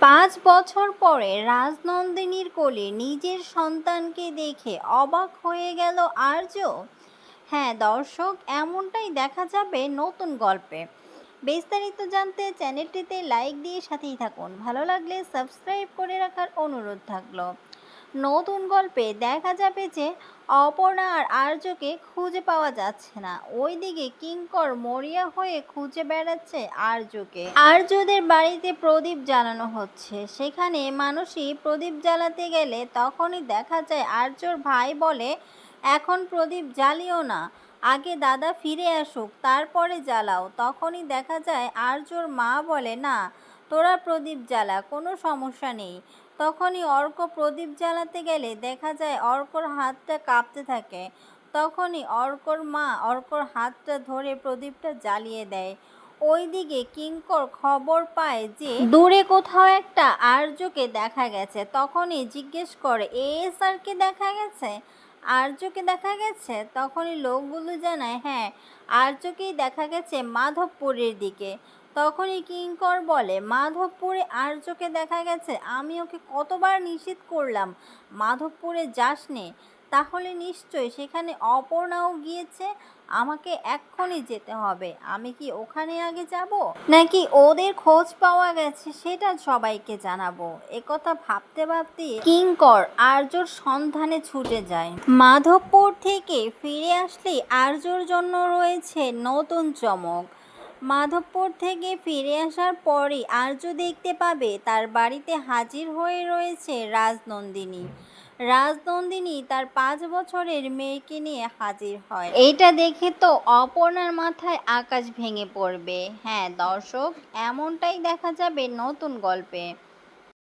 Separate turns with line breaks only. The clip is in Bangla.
পাঁচ বছর পরে রাজনন্দিনীর কোলে নিজের সন্তানকে দেখে অবাক হয়ে গেল আর্য। হ্যাঁ দর্শক, এমনটাই দেখা যাবে নতুন গল্পে। বিস্তারিত জানতে চ্যানেলটিতে লাইক দিয়ে সাথেই থাকুন। ভালো লাগলে সাবস্ক্রাইব করে রাখার অনুরোধ থাকল। নতুন গল্পে দেখা যাবে যে অপর্ণা আর আর্যকে খুঁজে পাওয়া যাচ্ছে না। ওইদিকে কিঙ্কর মরিয়া হয়ে খুঁজে বেড়াচ্ছে আর্যকে। আর্যদের বাড়িতে প্রদীপ জ্বালানো হচ্ছে। সেখানে মানুষই প্রদীপ জ্বালাতে গেলে তখনই দেখা যায় আর্যর ভাই বলে, এখন প্রদীপ জ্বালিও না। আগে দাদা ফিরে আসুক, তারপরে জ্বালাও। তখনই দেখা যায় আর্যর মা বলে, না তোরা প্রদীপ জ্বালা, কোনো সমস্যা নেই। তখনই অর্ক প্রদীপ জ্বালাতে গেলে দেখা যায় অর্কর হাতটা কাঁপতে থাকে। তখনই অর্কর মা অর্কর হাতটা ধরে প্রদীপটা জ্বালিয়ে দেয়। ওইদিকে কিঙ্কর খবর পায় যে, দূরে কোথাও একটা আর্যকে দেখা গেছে। তখনই জিজ্ঞেস করে এস আর এএসআরকে দেখা গেছে? আর্যকে দেখা গেছে? তখনই লোকগুলো জানায় হ্যাঁ আর্যকেই দেখা গেছে মাধবপুরের দিকে। তখনই কিঙ্কর বলে, মাধবপুরে আর্যকে দেখা গেছে, আমি ওকে কতবার নিষেধ করলাম। মাধবপুরে যাস নে, তাহলে নিশ্চয় সেখানে অপর্ণাও গিয়েছে, আমাকে এক্ষুনি যেতে হবে। আমি কি ওখানে আগে যাব? নাকি ওদের খোঁজ পাওয়া গেছে, সেটা সবাইকে জানাব। একথা ভাবতে ভাবতে কিঙ্কর আর্যর সন্ধানে ছুটে যায়। মাধবপুর থেকে ফিরে আসলে আর্যর জন্য রয়েছে নতুন চমক। মাধবপুর থেকে ফিরে আসার পরই আর্য দেখতে পাবে তার বাড়িতে হাজির হয়ে রয়েছে রাজনন্দিনী। রাজনন্দিনী তার পাঁচ বছরের মেয়েকে নিয়ে হাজির হয়। এইটা দেখে তো অপর্ণার মাথায় আকাশ ভেঙে পড়বে। হ্যাঁ দর্শক, এমনটাই দেখা যাবে নতুন গল্পে।